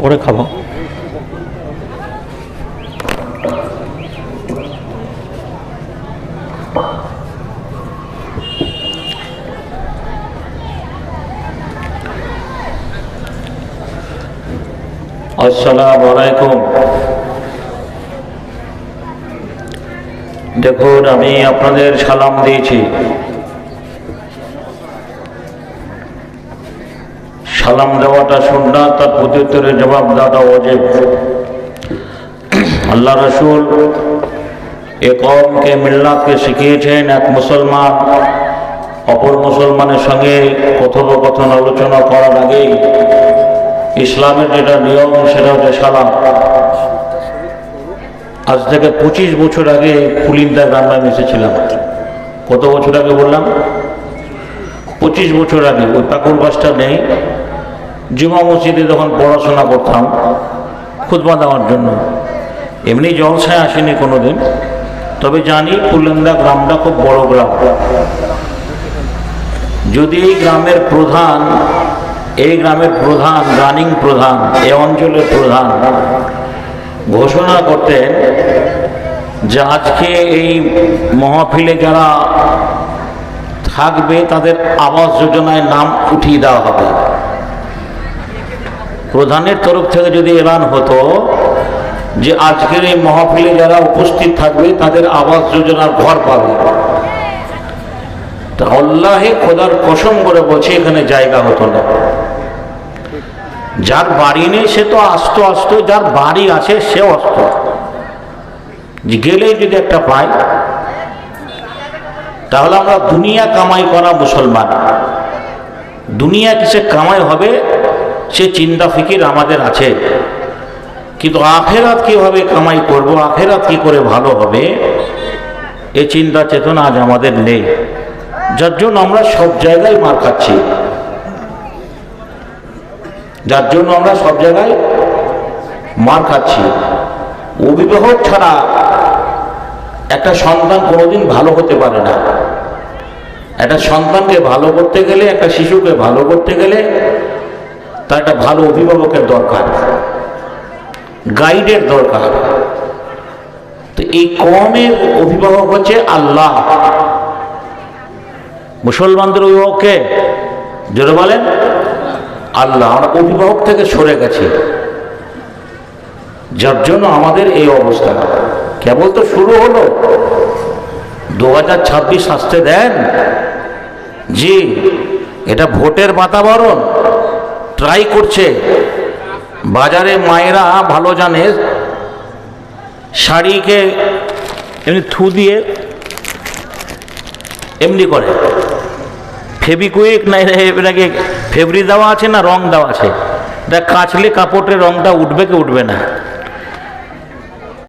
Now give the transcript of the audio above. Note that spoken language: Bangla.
পরে খাব। আসসালামু আলাইকুম। দেখুন আমি আপনাদের সালাম দিয়েছি। সালাম দেওয়াটা শুননা তার প্রত্যুত্তরে জবাব দেওয়াটা অজেব আল্লাহ রসুল এ কমকে মিল্লাতকে শিখিয়েছেন এক মুসলমান, অপর মুসলমানের সঙ্গে কথোপকথন আলোচনা করার আগেই ইসলামের যেটা নিয়ম, সেটা হচ্ছে সালাম। আজ থেকে পঁচিশ বছর আগে পুলিন্দা গ্রামে আমি এসেছিলাম। কত বছর আগে বললাম? পঁচিশ বছর আগে, ওই পাকুর বাসটা নেই। জুমা মসজিদে যখন পড়াশোনা করতাম খুদবা দেওয়ার জন্য। এমনি জলসায় আসেনি কোনো দিন তবে জানি পুলিন্দা গ্রামটা খুব বড় গ্রাম। যদি এই গ্রামের প্রধান, এই গ্রামের প্রধান, রানিং প্রধান, এ অঞ্চলের প্রধান ঘোষণা করতেন যে আজকে এই মহাফিলে যারা থাকবে, তাদের আবাস যোজনায় নাম উঠিয়ে দেওয়া হবে। প্রধানের তরফ থেকে যদি এলান হতো যে আজকের এই মহাফিলে যারা উপস্থিত থাকবে, তাদের আবাস যোজনার ঘর পাবে। তা আল্লাহে খোদার কসম করে বলছে, এখানে জায়গা হতো না। যার বাড়ি নেই, সে তো আসতো আসতো, যার বাড়ি আছে সেও আসতো গেলেই যদি একটা পাই তাহলে আমরা দুনিয়া কামাই করা মুসলমান। দুনিয়া কিসে কামাই হবে? সে চিন্তা, ফিকির আমাদের আছে। কিন্তু আখেরাত কীভাবে কামাই করব? আখেরাত কি করে ভালো হবে? এ চিন্তা, চেতনা আজ আমাদের নেই। যার জন্য আমরা সব জায়গায় মার খাচ্ছি। যার জন্য আমরা সব জায়গায় মার খাচ্ছি। অভিভাবক ছাড়া একটা সন্তান কোনোদিন ভালো হতে পারে না। একটা সন্তানকে ভালো করতে গেলে, একটা শিশুকে ভালো করতে গেলে তার একটা ভালো অভিভাবকের দরকার গাইডের দরকার। তো এই কমের অভিভাবক হচ্ছে আল্লাহ। মুসলমানদের অভিভাবককে জোরে বলেন, আল্লাহ, আমরা অভিভাবক থেকে সরে গেছি। যার জন্য আমাদের এই অবস্থা। কেবল তো শুরু হলো। দু হাজার ছাব্বিশ আসতে দেন। জি, এটা ভোটের বাতাবরণ। ট্রাই করছে। বাজারে মায়েরা ভালো জানে, শাড়িকে এমনি থু দিয়ে এমনি করে। ফেবিকুইক না এটাকে ফেব্রি দেওয়া আছে না রং দেওয়া আছে? এটা কাচলে কাপড়ের রংটা উঠবে কি উঠবে না?